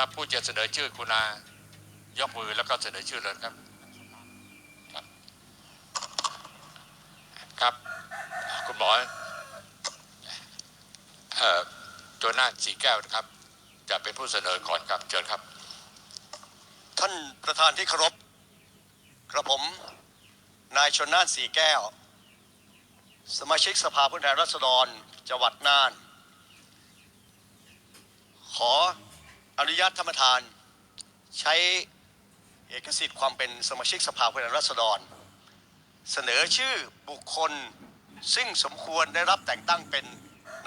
ถ้าผู้จะเสนอชื่อคุณายกมือแล้วก็เสนอชื่อเลยครับ ครับ คุณหมอเอ่อตัวหน้าสีแก้วนะครับ จะเป็นผู้เสนอก่อนครับเชิญครับ ท่านประธานที่เคารพกระผม นายชนน่านสีแก้ว สมาชิกสภาผู้แทนราษฎรจังหวัดน่าน ขอ อนุญาตท่านประธาน ใช้เอกสิทธิ์ความเป็นสมาชิกสภาผู้แทนราษฎร เสนอชื่อบุคคลซึ่งสมควรได้รับแต่งตั้งเป็น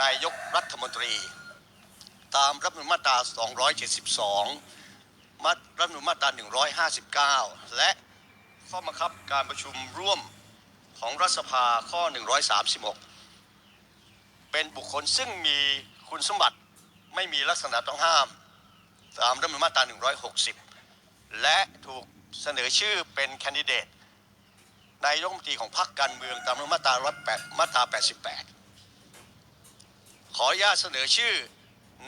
นายกรัฐมนตรี ตามรัฐธรรมนูญมาตรา 272มาตรัฐธรรมนูญมาตรา 159 และข้อบังคับการประชุมร่วมของรัฐสภาข้อ 136 เป็นบุคคลซึ่งมีคุณสมบัติไม่มีลักษณะต้องห้าม ตามรัฐมนูญมาตรา160 และถูกเสนอชื่อเป็นแคนดิเดตนายกรัฐมนตรีของพรรคการเมืองตามรัฐมนูญมาตรา108มาตรา 88 ขออนุญาตเสนอชื่อ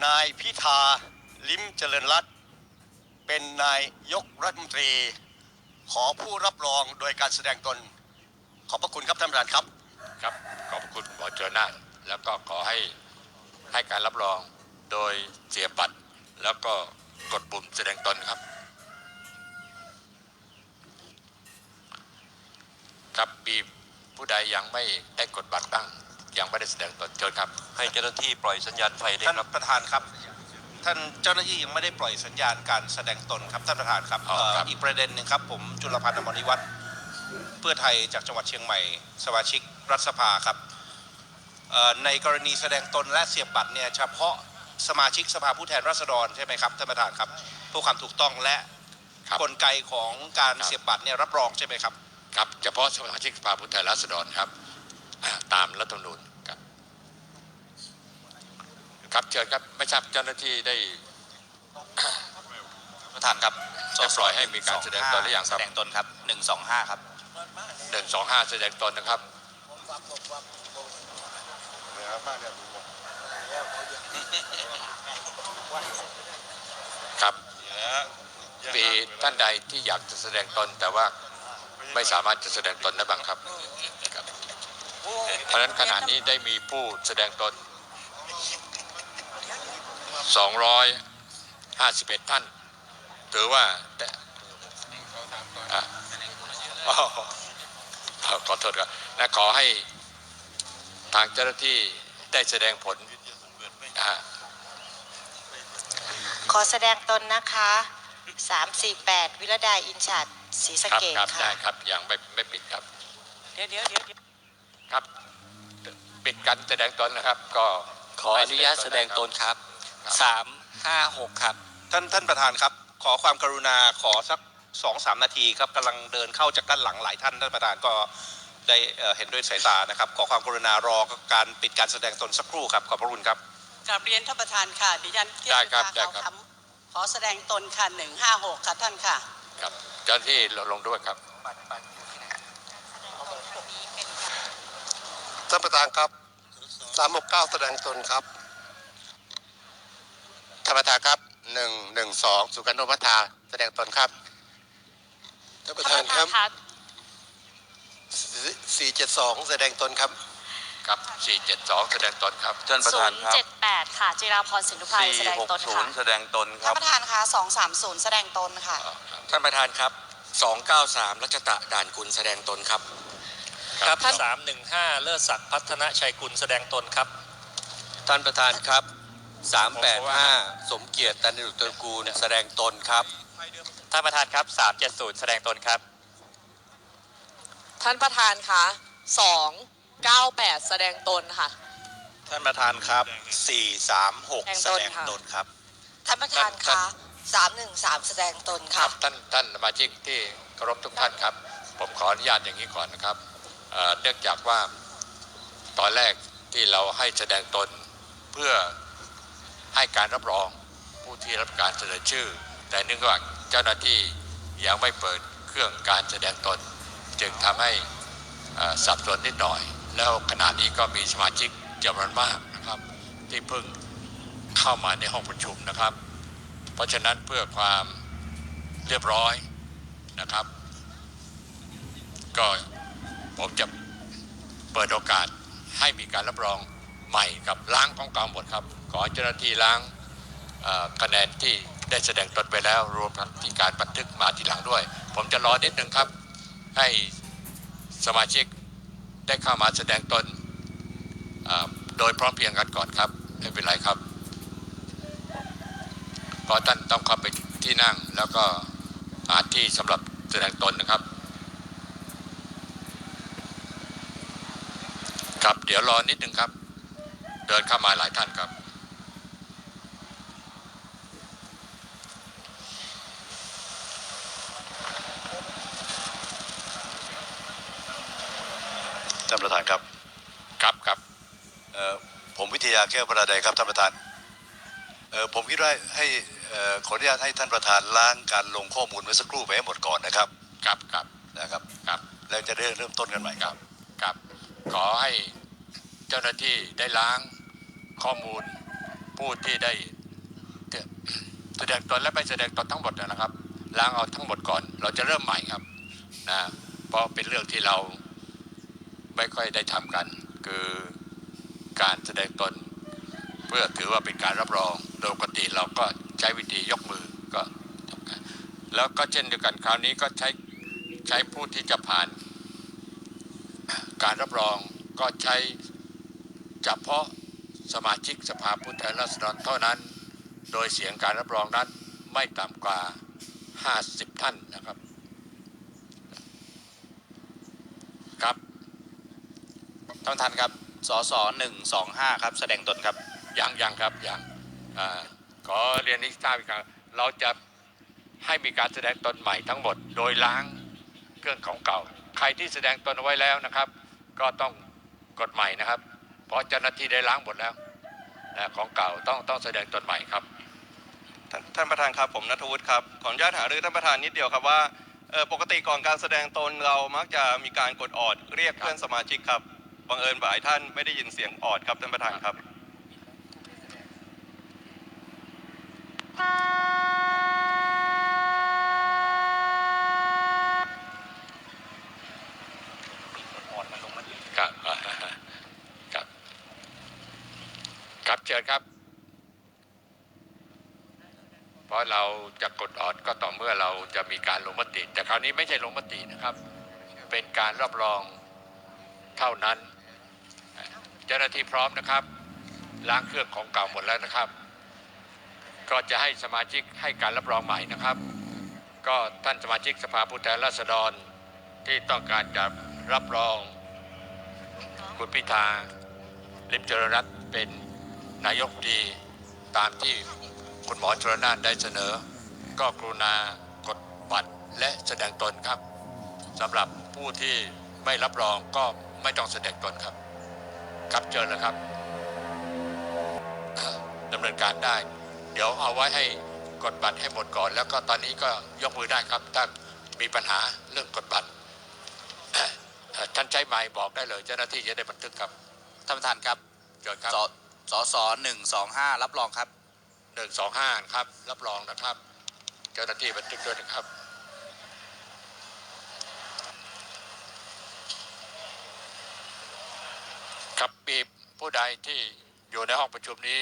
นายพิธาลิ้มเจริญรัตเป็นนายยกรัฐมนตรี ขอผู้รับรองโดยการแสดงตน ขอบพระคุณครับท่านประธานครับครับขอบคุณหมอเจอหน้าแล้วก็ขอให้ให้การรับรองโดยเสียบัตร แล้วก็กดปุ่มแสดงตนครับ ครับมีผู้ใดยังไม่ได้กดบัตรบ้าง ยังไม่ได้แสดงตนเชิญครับ ให้เจ้าหน้าที่ปล่อยสัญญาณไฟได้ท่านครับ ประธานครับ ท่านเจ้าหน้าที่ยังไม่ได้ปล่อยสัญญาณการแสดงตนครับท่านประธานครับอ๋อครับ เอ่ออีกประเด็นหนึ่งครับ ผมจุลพันธ์อมรนิวัฒน์เพื่อไทยจากจังหวัดเชียงใหม่ สมาชิกรัฐสภาครับเอ่อในกรณีแสดงตนและเสียบบัตรเนี่ยเฉพาะ สมาชิกสภาผู้แทนราษฎรใช่ไหมครับท่านประธานครับเพื่อความถูกต้องและครับ กลไกของการครับเสียบบัตรเนี่ยรับรองใช่ไหมครับ ครับเฉพาะสมาชิกสภาผู้แทนราษฎรครับอ่าตามรัฐธรรมนูญครับ ครับเชิญครับไม่ทราบเจ้าหน้าที่ได้ประธานครับได้ปล่อยให้มีการแสดงตนหรือยังครับ แสดงตนครับหนึ่งสองห้าครับ หนึ่งสองห้าแสดงตนนะครับครับ ครับมีท่านใดที่อยากจะแสดงตนแต่ว่าไม่สามารถจะแสดงตนได้บ้างครับ เพราะฉะนั้นขณะนี้ได้มีผู้แสดงตน 251 ท่าน ถือว่าแต่ขอโทษครับและขอให้ทางเจ้าหน้าที่ได้แสดงผลนะฮะ ขอแสดงตนนะคะ 348 วิรดาอินชัดศรีสะครับเกดครับได้ค่ะ ครับยังไม่ไม่ปิดครับเดี๋ยวเดี๋ยวเดี๋ยวครับปิดการแสดงตนนะครับ ก็ขออนุญาตแสดงตนครับสามห้าหกครับ ท่านท่านประธานครับ ขอความกรุณาขอสักสองสามนาทีครับกำลังเดินเข้าจากด้านหลังหลายท่านท่านประธานก็ได้เอ่อเห็นด้วยสายตานะครับ ขอความกรุณารอการปิดการแสดงตนสักครู่ครับขอบพระคุณครับ กราบเรียนท่านประธานค่ะดิฉันเที่ยได้งครับพาได้เขาครับคำขอแสดงตนค่ะ156ค่ะท่านค่ะ ครับเจ้าหน้าที่ลงด้วยครับท่านประธานครับ369แสดงตนครับท่านประธานครับหนึ่งหนึ่งสองสุกันโนพัฒนาแสดงตนครับท่านประธานครับ472แสดงตนครับ ครับ 472 แสดงตนครับ ท่านประธานครับ 078 ค่ะจิราพรสินธุภัยแสดงตนค่ะแสดงตนคท่ารันบ ประธานคะ230 แสดงตนค่ะ ท่านประธานครับสองเก้าสามรัชตะด่านกุลแสดงตนครับ ครับสามหนึ่งห้าเลิศศักดิ์พัฒนชัยกุลแสดงตนครับ ท่านประธานครับ 385 สมเกียรติตันดุตระกูลแสดงตนครับ ท่านประธานครับ370 แสดงตนครับ ท่านประธานคะ 298 แสดงตนค่ะ ท่านประธานครับ 436 แสดงตนค่ะครับ ท่านประธานคะ313แสดงตนครัค่ะบท่านท่านสมาชิกที่เคารพทุกท่านครับ ผมขออนุญาตอย่างนี้ก่อนนะครับเอ่อเนื่องจากว่าตอนแรกที่เราให้แสดงตนเพื่อให้การรับรองผู้ที่รับการเสนอชื่อ แต่เนื่องจากเจ้าหน้าที่ยังไม่เปิดเครื่องการแสดงตน จึงทำให้เอ่อสับสนนิดหน่อย แล้วขณะนี้ก็มีสมาชิกจำนวนมากนะครับ ที่เพิ่งเข้ามาในห้องประชุมนะครับ เพราะฉะนั้นเพื่อความเรียบร้อยนะครับ ก็ผมจะเปิดโอกาสให้มีการรับรองใหม่กับล้างของก่าหมดครับ ขอเจ้าหน้าที่ล้างคะแนนที่ได้แสดงตนไปแล้วรวมทั้งที่การบันทึกมาทีหลังด้วย ผมจะรอนิดนึงครับ ให้สมาชิก ได้เข้ามาแสดงตนโดยพร้อมเพียงกันก่อนครับไม่เป็นไรครับเพราะท่านต้องเข้าไปที่นั่งแล้วก็หาที่สำหรับแสดงตนนะครับ ครับเดี๋ยวรอนิดนึงครับ เดินเข้ามาหลายท่านครับ ท่านประธานครับ ครับครับ เอ่อผมวิท ยาแก้วประดาครับท่านประธานเอ่อผมคิดว่าให้เอ่อขออนุญาตให้ท่านประธานล้างการลงข้อมูลเมื่อสักครู่ไปให้หมดก่อนนะครับครับครับนะครับครับแล้วจะได้เริ่มต้นกันใหม่ครับครับขอให้เจ้าหน้าที่ได้ล้างข้อมูลผู้ที่ได้แสดงตนและไม่แสดงตนทั้งหมดนะครับ ล้างเอาทั้งหมดก่อน เราจะเริ่มใหม่ครับนะเพราะเป็นเรื่องที่เราไม่ค่อยได้ทำกัน คือการแสดงตนเพื่อถือว่าเป็นการรับรองโดยปกติเราก็ใช้วิธียกมือก็ทำกันแล้วก็เช่นเดียวกันคราวนี้ก็ใช้ใช้ผู้ที่จะผ่าน การรับรองก็ใช้เฉพาะสมาชิกสภาผู้แทนราษฎรเท่านั้น โดยเสียงการรับรองนั้นไม่ต่ำกว่า 50 ท่านนะครับครับท่านประธานครับสสหนึ่งสองห้าครับ แสดงตนครับ ยังยังครับยังอขอเรียนให้ทราบอีกครั้งเราจะให้มีการแสดงตนใหม่ทั้งหมด โดยล้างเครื่องของเก่า ใครที่แสดงตนเอาไว้แล้วนะครับ ก็ต้องกดใหม่นะครับ เพราะเจ้าหน้าที่ได้ล้างหมดแล้วนะของเก่าต้องต้องแสดงตนใหม่ครับท่านท่านประธานครับผมนัทวุฒิครับขออนุญาตหารือท่านประธานนิดเดียวครับว่าปกติก่อนการแสดงตนเรามักจะมีการกดออดเรียกเพื่อนสมาชิกครับบังเอิญหลายท่านไม่ได้ยินเสียงออดครับท่านประธานครับ ครับครับ ครับเชิญครับ เพราะเราจะกดออดก็ต่อเมื่อเราจะมีการลงมติ แต่คราวนี้ไม่ใช่ลงมตินะครับ เป็นการรับรองเท่านั้น เจ้าหน้าที่พร้อมนะครับ ล้างเครื่องของเก่าหมดแล้วนะครับ ก็จะให้สมาชิกให้การรับรองใหม่นะครับ ก็ท่านสมาชิกสภาผู้แทนราษฎรที่ต้องการจะรับรองคุณพิธาลิมเจริญรัตน์เป็นนายกดีตามที่คุณหมอชลนานได้เสนอ ก็กรุณากดบัตรและแสดงตนครับสำหรับผู้ที่ไม่รับรองก็ไม่ต้องแสดงตนครับ ครับเชิญเลยครับดำเนินการได้ เดี๋ยวเอาไว้ให้กดบัตรให้หมดก่อน แล้วก็ตอนนี้ก็ยกมือได้ครับ ถ้ามีปัญหาเรื่องกดบัตรเอ่อท่านใช้ไม้บอกได้เลยเจ้าหน้าที่จะได้บันทึกครับท่านประธานครับเชิญครับสสสหนึ่งสองห้ารับรองครับหนึ่งสองห้าครับ รับรองนะครับ เจ้าหน้าที่บันทึกด้วยนะครับครับมีผู้ใดที่อยู่ในห้องประชุมนี้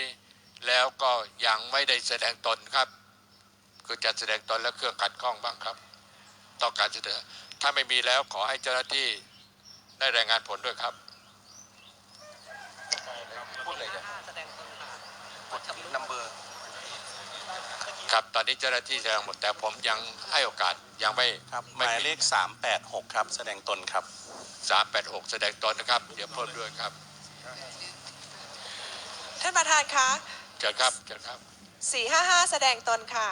แล้วก็ยังไม่ได้แสดงตนครับ คือจะแสดงตนและเครื่องขัดข้องบ้างครับต้องการเสนอถ้าไม่มีแล้วขอให้เจ้าหน้าที่ได้รายงานผลด้วยครับนัมเบอร์ครับตอนนี้เจ้าหน้าที่แสดงหมดแต่ผมยังให้โอกาสยังไม่ครับหไม่มายเลขสามแปดหกครับ แสดงตนครับ สามแปดหกแสดงตนนะครับ เดี๋ยวเพิ่มด้วยครับ ท่านประธานคะ เชิญครับเชิญครับ455แสดงตนค่ะ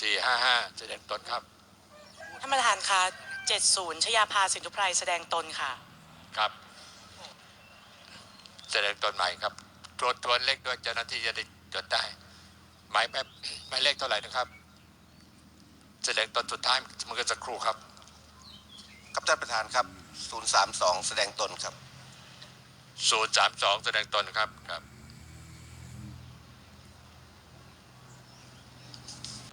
สี่ห้าห้าแสดงตนครับท่านประธานคะ70ชยาภาสินทุไพรแสดงตนค่ะ ครับ แสดงตนใหม่ครับตรวจทวนเลขด้วยเจ้าหน้าที่จะได้จดได้หมายแบบหมายเลขเท่าไหร่นะครับ แสดงตนสุดท้ายเมันก็จะครู่ครับ ครับท่านประธานครับ 032 แสดงตนครับศูนย์สามสองแสดงตนครับครับ